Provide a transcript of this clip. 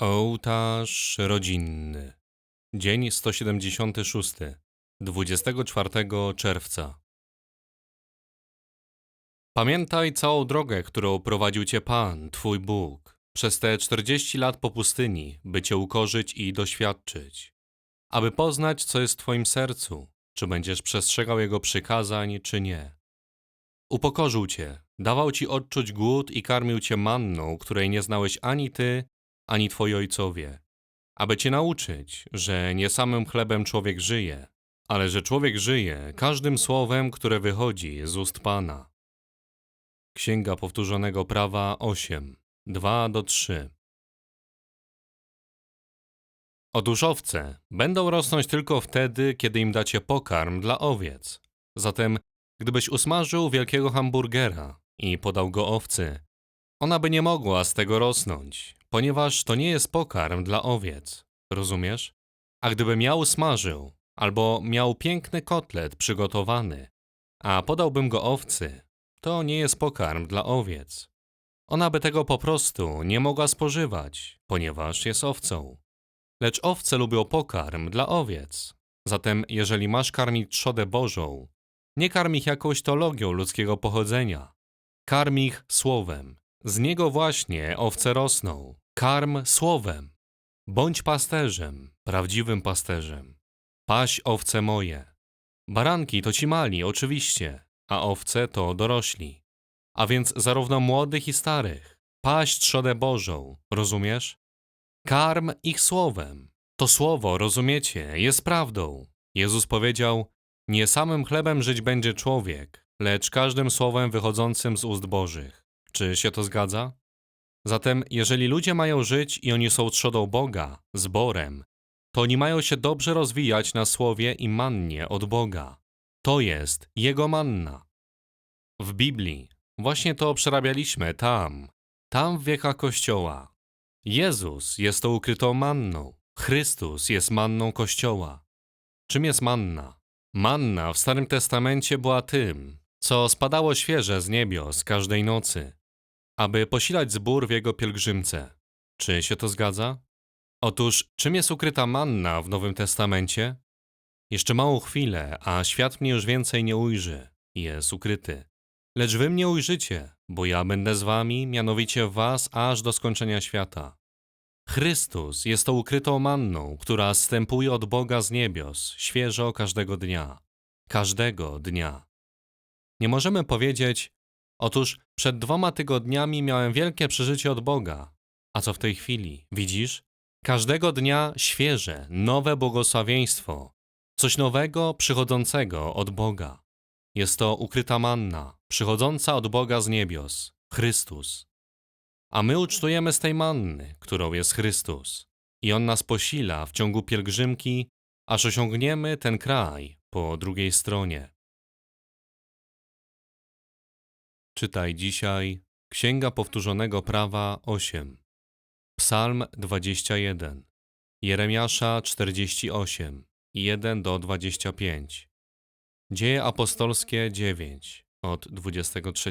Ołtarz rodzinny. Dzień 176. 24 czerwca. Pamiętaj całą drogę, którą prowadził cię Pan, twój Bóg, przez te 40 lat po pustyni, by cię ukorzyć i doświadczyć, aby poznać, co jest w twoim sercu, czy będziesz przestrzegał Jego przykazań, czy nie. Upokorzył cię, dawał ci odczuć głód i karmił cię manną, której nie znałeś ani ty, ani twoi ojcowie, aby cię nauczyć, że nie samym chlebem człowiek żyje, ale że człowiek żyje każdym słowem, które wychodzi z ust Pana. Księga Powtórzonego Prawa 8, 2 do 3. Otóż owce będą rosnąć tylko wtedy, kiedy im dacie pokarm dla owiec. Zatem, gdybyś usmażył wielkiego hamburgera i podał go owcy, ona by nie mogła z tego rosnąć, ponieważ to nie jest pokarm dla owiec. Rozumiesz? A gdyby miał smażył, albo miał piękny kotlet przygotowany, a podałbym go owcy, to nie jest pokarm dla owiec. Ona by tego po prostu nie mogła spożywać, ponieważ jest owcą. Lecz owce lubią pokarm dla owiec. Zatem, jeżeli masz karmić trzodę Bożą, nie karm ich jakąś teologią ludzkiego pochodzenia. Karm ich słowem. Z niego właśnie owce rosną. Karm słowem. Bądź pasterzem, prawdziwym pasterzem. Paś owce moje. Baranki to ci mali, oczywiście, a owce to dorośli. A więc zarówno młodych i starych. Paść trzodę Bożą, rozumiesz? Karm ich słowem. To słowo, rozumiecie, jest prawdą. Jezus powiedział: Nie samym chlebem żyć będzie człowiek, lecz każdym słowem wychodzącym z ust Bożych. Czy się to zgadza? Zatem, jeżeli ludzie mają żyć i oni są trzodą Boga, zborem, to oni mają się dobrze rozwijać na słowie i mannie od Boga. To jest Jego manna. W Biblii właśnie to przerabialiśmy tam, tam w wiekach Kościoła. Jezus jest tą ukrytą manną. Chrystus jest manną Kościoła. Czym jest manna? Manna w Starym Testamencie była tym, co spadało świeże z niebios każdej nocy, aby posilać zbór w jego pielgrzymce. Czy się to zgadza? Otóż, czym jest ukryta manna w Nowym Testamencie? Jeszcze małą chwilę, a świat mnie już więcej nie ujrzy. Jest ukryty. Lecz wy mnie ujrzycie, bo ja będę z wami, mianowicie was, aż do skończenia świata. Chrystus jest tą ukrytą manną, która zstępuje od Boga z niebios, świeżo każdego dnia. Każdego dnia. Nie możemy powiedzieć, otóż przed dwoma tygodniami miałem wielkie przeżycie od Boga. A co w tej chwili? Widzisz? Każdego dnia świeże, nowe błogosławieństwo, coś nowego przychodzącego od Boga. Jest to ukryta manna, przychodząca od Boga z niebios, Chrystus. A my ucztujemy z tej manny, którą jest Chrystus. I On nas posila w ciągu pielgrzymki, aż osiągniemy ten kraj po drugiej stronie. Czytaj dzisiaj Księga Powtórzonego Prawa 8, Psalm 21, Jeremiasza 48, 1 do 25, Dzieje apostolskie 9, od 23.